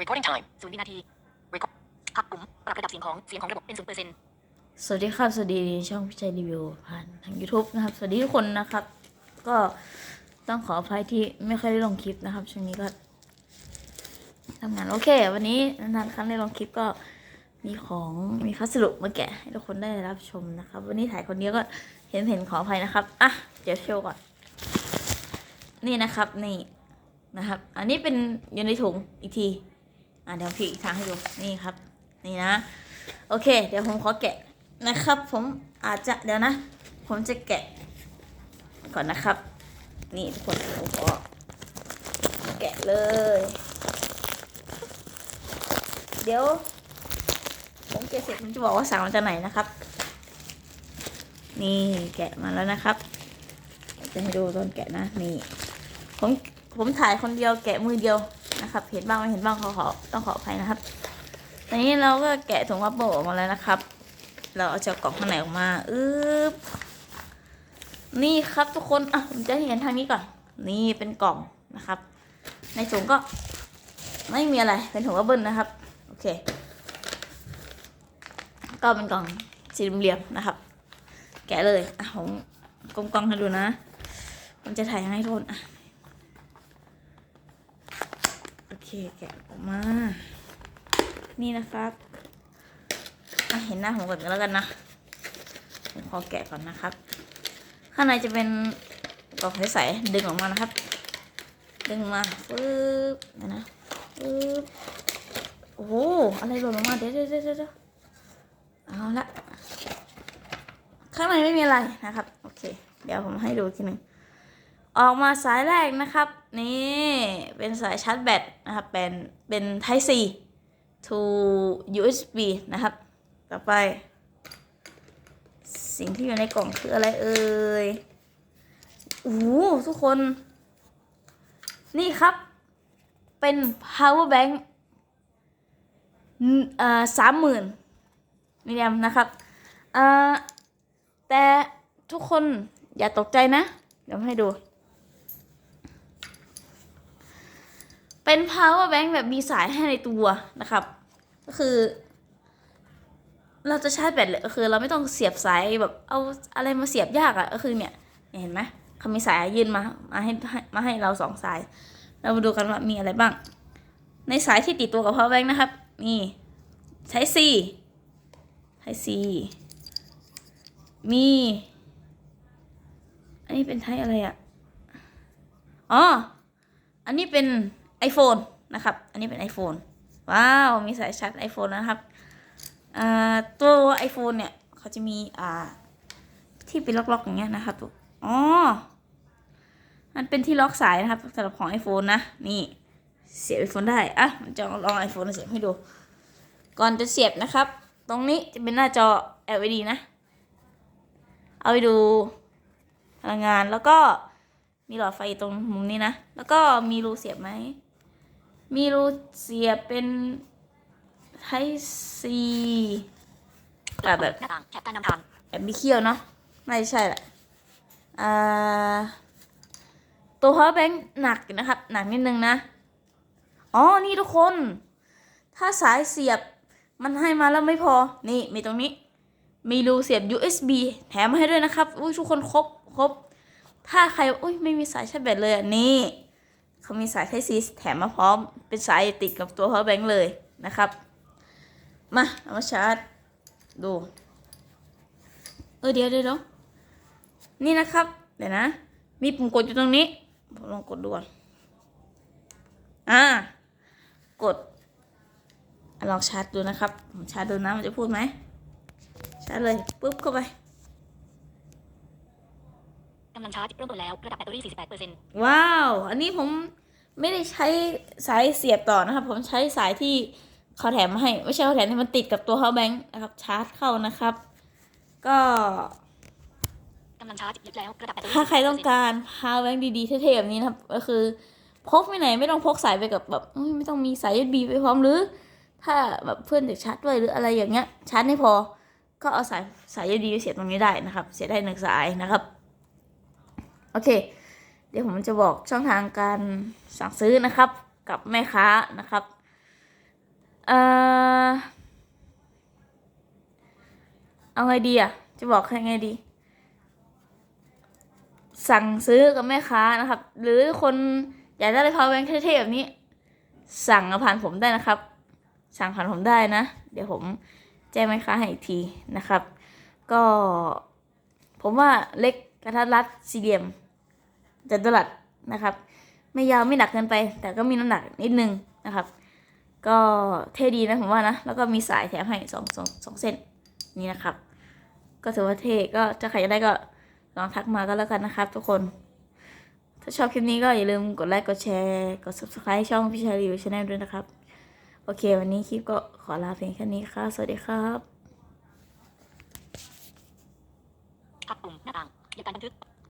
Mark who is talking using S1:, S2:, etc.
S1: Recording time.
S2: ศูนย์วินาที
S1: Record.
S2: พักปุ่มปรับระดับเสียงของเสียงของระบบเป็นศูนย์เปอร์เซ็นต์
S3: สวัสดีครับ สวัสดีช่องพิชัยรีวิวผ่านทาง YouTube นะครับ สวัสดีทุกคนนะครับ ก็ต้องขออภัยที่ไม่ค่อยได้ลงคลิปนะครับ ช่วงนี้ก็ทำงานโอเค วันนี้นานๆครั้งได้ลงคลิปก็มีของมีพัสดุมาแกะให้ทุกคนได้รับชมนะครับ วันนี้ถ่ายคนเดียวก็เห็นเห็นขออภัยนะครับอะเดี๋ยวโชว์ก่อน นี่นะครับนี่นะครับ อันนี้เป็นอยู่ในถุงอีกที อะเดี๋ยวพี่อีกทางให้ดูนี่ครับ นี่นะ โอเค เดี๋ยวผมขอแกะนะครับ ผมอาจจะเดี๋ยวนะ ผมจะแกะ ก่อนนะครับ นี่ทุกคนผมขอแกะเลย เดี๋ยว ผมแกะเสร็จผมจะบอกว่าสั่งมาจากไหนนะครับ นี่แกะมาแล้วนะครับ จะให้ดูตอนแกะนะนี่ผมผมถ่ายคนเดียวแกะมือเดียว นะครับเห็นบ้างไม่เห็นบ้างขอขอต้องขออภัยนะครับตอนนี้เราก็แกะถุงวับเบิลออกมาแล้วนะครับ เราเอาจากกล่องข้างในออกมาอึ๊บนี่ครับทุกคนอะผมจะเห็นทางนี้ก่อน นี่เป็นกล่องนะครับ ในถุงก็ไม่มีอะไรเป็นถุงวับเบิลนะครับ โอเค ก็เป็นกล่องสี่เหลี่ยมนะครับ แกะเลยอะผมกลมกล่องให้ดูนะผมจะถ่ายให้ทุกคนอะ โอ เคแกะออกมา นี่นะครับอะเห็นหน้าผมก่อนก็แล้วกันนะผมขอแกะก่อนนะครับ ข้างในจะเป็นกล่องใสๆดึงออกมานะครับ ดึงมาปึ๊บเดี๋ยวนะปึ๊บโอ้โหอะไรหล่นลงมาเดี๋ยวเดี๋ยวเดี๋ยวเดี๋ยวเอาละข้างในไม่มีอะไรนะครับ โอเค เดี๋ยวผมให้ดูทีหนึ่งออกมาสายแรกนะครับ นี่เป็นสายชาร์จแบตนะครับ เป็นเป็น Type C to USB นะครับ ต่อไป สิ่งที่อยู่ในกล่องคืออะไรเอ่ยโอ้ทุกคน นี่ครับ เป็น power bank อ่าสามหมื่นมิลลิแอมนะครับอ่าแต่ทุกคนอย่าตกใจนะ เดี๋ยวให้ดู เป็น power bank แบบมีสายให้ในตัวนะครับ ก็คือ เราจะชาร์จแบตเลยก็คือ เราไม่ต้องเสียบสายแบบเอาอะไรมาเสียบยากอะ่ะก็คือเนี่ยเห็นไหมเขามีสายยื่นมามาให้มาให้เราสองสาย เรามาดูกันว่ามีอะไรบ้าง ในสายที่ติดตัวกับ power bank นะครับนี่ใช้ C ใช้ C มีอันนี้เป็นไทยอะไรอะ่ะ อ๋อ อันนี้เป็น iPhone นะครับ อันนี้เป็น iPhone ว้าว มีสายชาร์จ iPhone นะครับตัว iPhone เนี่ยเขาจะมีอ่าที่เป็นล็อกๆอย่างเงี้ยนะครับตัวอ๋อมันเป็นที่ล็อกสายนะครับสำหรับของ iPhone นะ นี่เสียบ iPhone ได้อะจะลอง iPhone เสียบให้ดู ก่อนจะเสียบนะครับ ตรงนี้จะเป็นหน้าจอ LED นะ เอาไปดูพลังงานแล้วก็มีหลอดไฟตรงมุมนี้นะ แล้วก็มีรูเสียบไหม มีรูเสียบเป็นไทซีแบบแบบ
S2: หน้าต่างแถบการนำทาง
S3: แบบมีเขี้ยวเนาะไม่ใช่แหละตัว power bank หนักนะครับ หนักนิดนึงนะ อ๋อ นี่ทุกคน ถ้าสายเสียบมันให้มาแล้วไม่พอ นี่มีตรงนี้ มีรูเสียบ USB แถมมาให้ด้วยนะครับ อุ้ยทุกคนครบครบ ถ้าใคร อุ้ยไม่มีสายชาร์จแบตเลยอะ นี่ เขามีสาย Type C แถมมาพร้อม เป็นสายติดกับตัว power bank เลยนะครับ มา เอามาชาร์จ ดู เออเดี๋ยวเดี๋ยวเดี๋ยวนี่นะครับ เดี๋ยวนะ มีปุ่มกดอยู่ตรงนี้ ผมลองกดดูก่อน อ่า กด ลองชาร์จดูนะครับ ผมชาร์จดูนะ มันจะพูดไหม ชาร์จเลย ปุ๊บเข้าไป
S2: กำลังชาร์จเริ่มต้นแล้วระดับแบตเตอรี่ 48เปอร์เซ็นต์
S3: ว้าว อันนี้ผมไม่ได้ใช้สายเสียบต่อนะครับ ผมใช้สายที่เขาแถมมาให้ ไม่ใช่เขาแถมที่มันติดกับตัว power bank นะครับ ชาร์จเข้านะครับ ก็
S2: กำลังชาร์จยึดแล้วระดับแบตเตอรี่
S3: ถ้าใครต้องการ power bank ดีๆเท่ๆแบบนี้นะครับ ก็คือพกไปไหนไม่ต้องพกสายไปกับแบบอุ๊ยไม่ต้องมีสาย USB ไปพร้อมหรือ ถ้าแบบเพื่อนจะชาร์จด้วยหรืออะไรอย่างเงี้ยชาร์จไม่พอ ก็เอาสายสาย USB ไปเสียบตรงนี้ได้นะครับ เสียบได้หนึ่งสายนะครับ โอเค เดี๋ยวผมจะบอกช่องทางการสั่งซื้อนะครับ กับแม่ค้านะครับเอ่อเอาไงดีอะ จะบอกยังไงดี สั่งซื้อกับแม่ค้านะครับ หรือคนอยากได้เลยพาวแบงค์เท่ๆแบบนี้ สั่งผ่านผมได้นะครับ สั่งผ่านผมได้นะ เดี๋ยวผมแจ้งแม่ค้าให้อีกทีนะครับ ก็ผมว่าเล็ก กระทัดรัดสี่เหลี่ยมจัตุรัสนะครับ ไม่ยาวไม่หนักเกินไป แต่ก็มีน้ำหนักนิดนึงนะครับ ก็เท่ดีนะผมว่านะ แล้วก็มีสายแถมให้สองสองสองเส้นนี่นะครับ ก็ถือว่าเท่ก็จะใครจะได้ก็ลองทักมาก็แล้วกันนะครับ ทุกคน ถ้าชอบคลิปนี้ก็อย่าลืมกดไลค์กดแชร์ กด subscribe ช่องพี่ชารีวิวชาแนลด้วยนะครับ โอเค วันนี้คลิปก็ขอลาเพียงแค่นี้ค่ะ สวัสดีครับ
S2: ยังหยุดการบันทึก